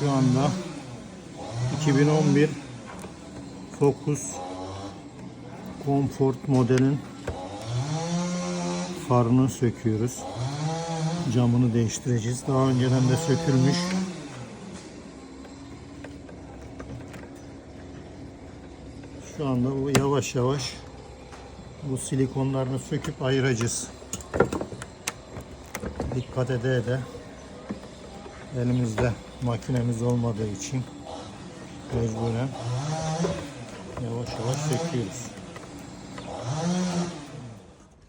Şu anda 2011 Focus Comfort modelin farını söküyoruz. Camını değiştireceğiz. Daha önceden de sökülmüş. Şu anda bu yavaş yavaş bu silikonlarını söküp ayıracağız. Dikkat ede ede elimizde makinemiz olmadığı için mecburen yavaş yavaş söküyoruz.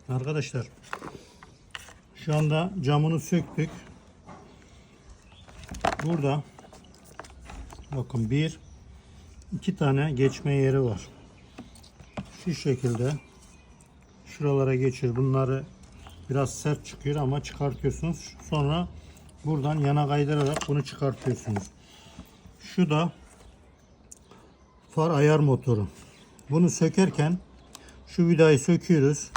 Arkadaşlar şu anda camını söktük. Burada bakın bir iki tane geçme yeri var. Şu şekilde şuralara geçiyor. Bunları biraz sert çıkıyor ama çıkartıyorsunuz. Sonra buradan yana kaydırarak bunu çıkartıyorsunuz. Şu da far ayar motoru. Bunu sökerken şu vidayı söküyoruz.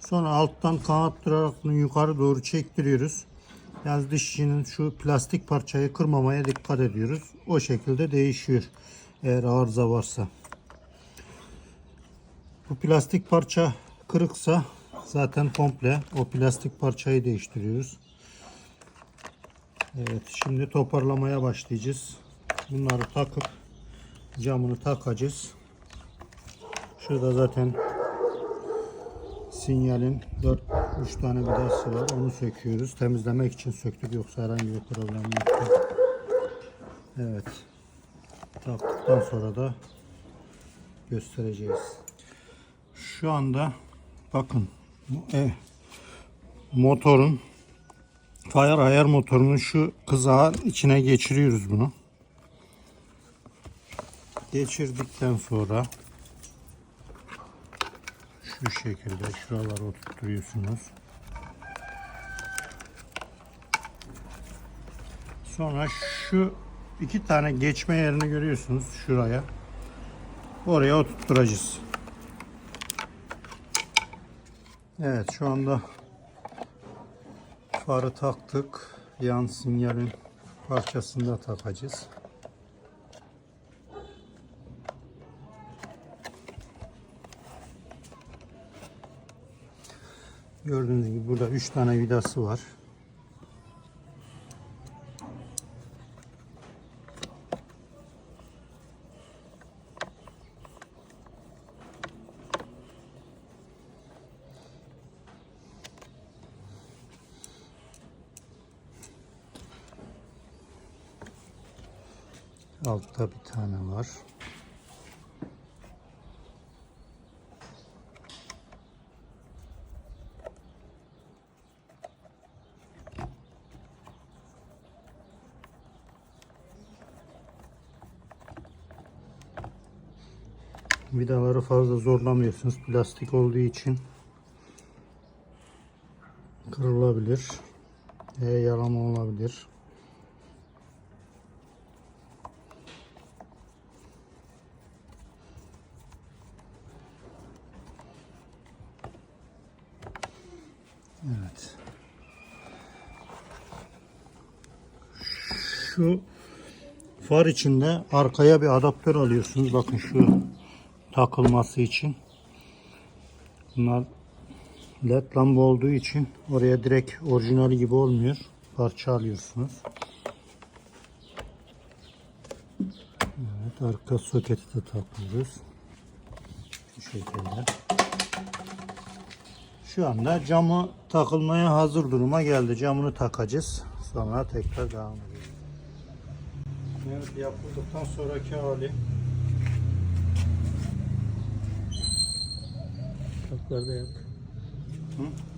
Sonra alttan kanattırarak bunu yukarı doğru çektiriyoruz. Yalnız dişçinin şu plastik parçayı kırmamaya dikkat ediyoruz. O şekilde değişiyor. Eğer arıza varsa. Bu plastik parça kırıksa zaten komple o plastik parçayı değiştiriyoruz. Evet şimdi toparlamaya başlayacağız. Bunları takıp camını takacağız. Şurada zaten sinyalin 4 3 tane vidası var. Onu söküyoruz. Temizlemek için söktük yoksa herhangi bir problem yok. Evet. Taktıktan sonra da göstereceğiz. Şu anda bakın e, motorun fire ayar motorunun şu kızağın içine geçiriyoruz bunu. Geçirdikten sonra şu şekilde şuraları oturtuyorsunuz. Sonra şu iki tane geçme yerini görüyorsunuz şuraya. Oraya oturtturacağız. Evet şu anda farı taktık. Yan sinyalin parçasını da takacağız. Gördüğünüz gibi burada 3 tane vidası var. Altta bir tane var. Vidaları fazla zorlamıyorsunuz. Plastik olduğu için kırılabilir. E, yalama olabilir. Evet. Şu far içinde arkaya bir adaptör alıyorsunuz. Bakın şu takılması için. Bunlar led lamba olduğu için oraya direkt orijinali gibi olmuyor. Parça alıyorsunuz. Evet, arka soketi de takıyoruz. Bu şekilde. Şu anda camı takılmaya hazır duruma geldi. Camını takacağız. Sonra tekrar devam edeceğiz. Evet yapıldıktan sonraki hali. Kapları da yap. Hı?